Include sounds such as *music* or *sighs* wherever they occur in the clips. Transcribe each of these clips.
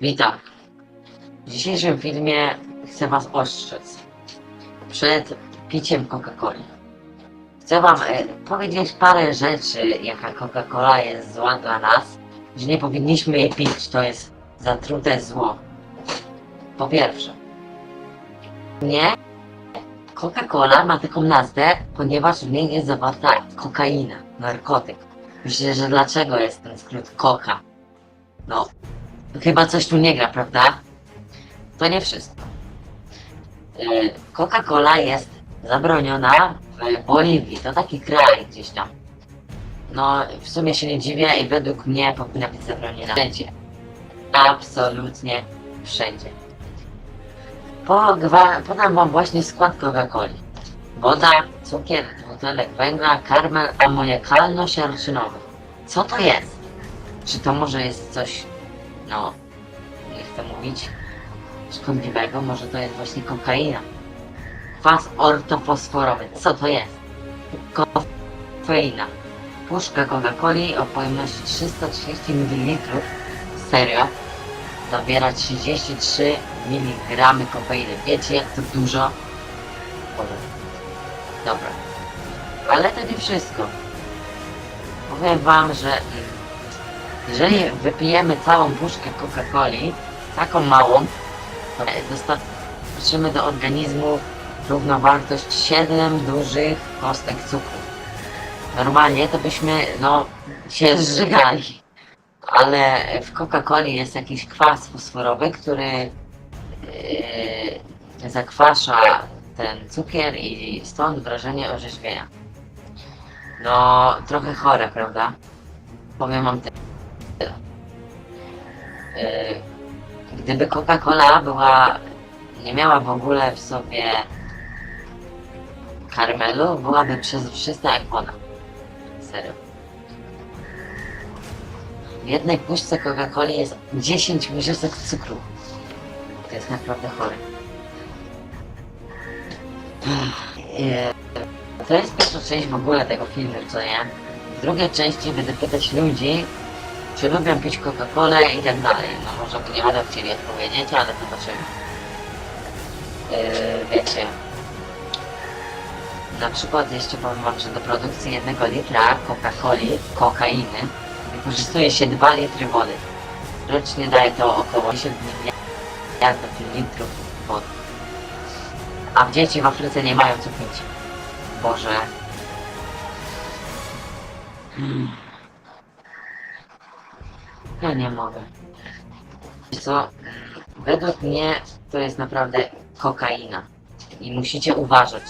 Witam. W dzisiejszym filmie chcę Was ostrzec przed piciem Coca-Coli. Chcę Wam e, powiedzieć parę rzeczy, jaka Coca-Cola jest zła dla nas, że nie powinniśmy jej pić, to jest zatrute zło. Po pierwsze, nie, Coca-Cola ma taką nazwę, ponieważ w niej jest zawarta kokaina, narkotyk. Myślę, że dlaczego jest ten skrót Coca? No, Chyba coś tu nie gra, prawda? To nie wszystko. Yy, Coca-Cola jest zabroniona w Boliwii. To taki kraj gdzieś tam. No, w sumie się nie dziwię i według mnie powinna być zabroniona wszędzie. Absolutnie wszędzie. Po gwa- podam wam właśnie skład Coca-Coli. Woda, cukier, dwutlenek węgla, karmel amoniakalno-siarczynowy. Co to jest? Czy to może jest coś no, nie chcę mówić szkodliwego, może to jest właśnie kokaina. Kwas ortofosforowy, co to jest? Kofeina. Puszka Coca-Coli o pojemności 330 ml, serio, zawiera 33 mg kofeiny. Wiecie jak to dużo? Boże. Dobra. Ale to nie wszystko. Powiem wam, że jeżeli wypijemy całą puszkę Coca-Coli, taką małą, to dostarczymy do organizmu równowartość 7 dużych kostek cukru. Normalnie to byśmy, no, się *laughs* zżygali. Ale w Coca-Coli jest jakiś kwas fosforowy, który yy, zakwasza ten cukier i stąd wrażenie orzeźwienia. No, trochę chore, prawda? Powiem wam tyle. Yy, Gdyby Coca-Cola była, nie miała w ogóle w sobie karmelu, byłaby przezroczysta jak woda. Serio. W jednej puszce Coca-Coli jest 10 łyżeczek cukru. To jest naprawdę chore. Yy, To jest pierwsza część w ogóle tego filmu, co nie? W drugiej części będę pytać ludzi, czy lubią pić Coca-Colę i tak dalej. No może nie będą chcieli odpowiedzieć, ale zobaczymy. Yy, wiecie. Na przykład jeszcze powiem wam, że do produkcji jednego litra Coca-Coli, kokainy, wykorzystuje się 2 litry wody. Rocznie daje to około 10 miliardów litrów wody. A dzieci w Afryce nie mają co pić. Boże. Hmm. Ja nie mogę. Co? Według mnie to jest naprawdę kokaina. I musicie uważać.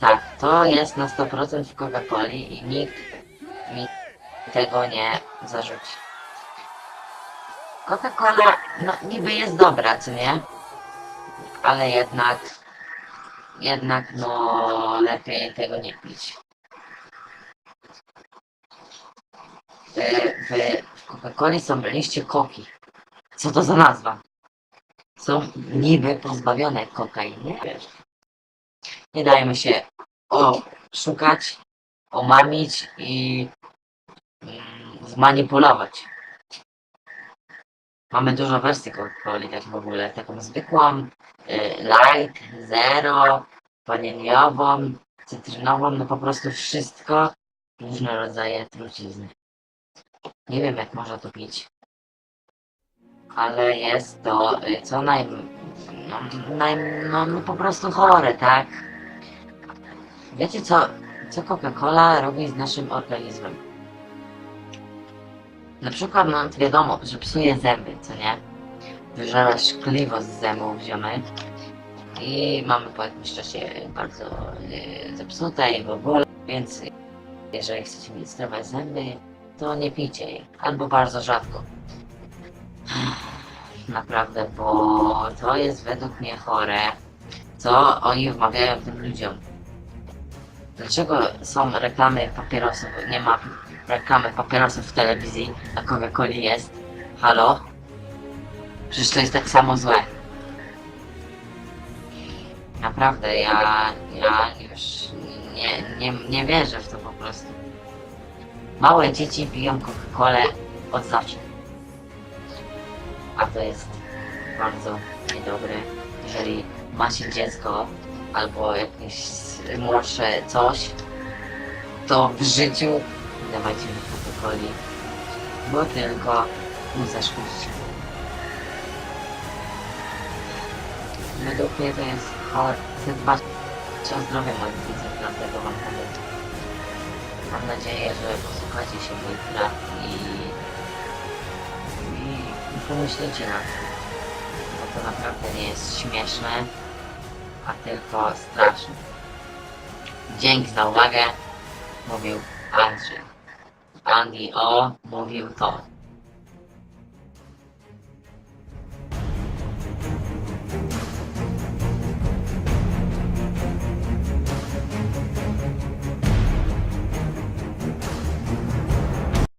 Tak, to jest na 100% w Coca-Coli i nikt mi tego nie zarzuci. Coca-Cola, no niby jest dobra, co nie? Ale jednak, jednak no lepiej tego nie pić. W, w, Coca-Coli są liście koki. Co to za nazwa? Są niby pozbawione kokainy. Nie dajmy się oszukać, omamić i mm, zmanipulować. Mamy dużo wersji Coca-Coli tak w ogóle. Taką zwykłą, y, light, zero, waniliową, cytrynową, no po prostu wszystko. Różne rodzaje trucizny. Nie wiem jak można to pić. Ale jest to y, co naj... No, naj no, no po prostu chore, tak? Wiecie co, co Coca-Cola robi z naszym organizmem? Na przykład no wiadomo, że psuje zęby, co nie? Wyżera szkliwo z zębów ziomek. I mamy po jakimś czasie bardzo y, zepsute i w ogóle, więc jeżeli chcecie mieć zdrowe zęby, to nie pijcie jej. Albo bardzo rzadko. *sighs* Naprawdę, bo to jest według mnie chore, co oni wmawiają tym ludziom. Dlaczego są reklamy papierosów? Nie ma reklamy papierosów w telewizji, a Coca-Coli jest. Halo? Przecież to jest tak samo złe. Naprawdę, ja, ja już nie, nie, nie wierzę w to po prostu. Małe dzieci piją Coca-Colę od zawsze. a to jest bardzo niedobre. Jeżeli macie dziecko albo jakieś młodsze coś, to w życiu nie dawajcie mu Coca-Coli, bo tylko mu zaszkodzicie. Według mnie to jest chore. Chcę dbać o zdrowie moich widzów, dlatego powiem. Mam nadzieję, że posłuchacie się moich rad i, i, i pomyślicie nad tym. Bo to naprawdę nie jest śmieszne, a tylko straszne. Dzięki za uwagę, mówił Andrzej. Andy O mówił to.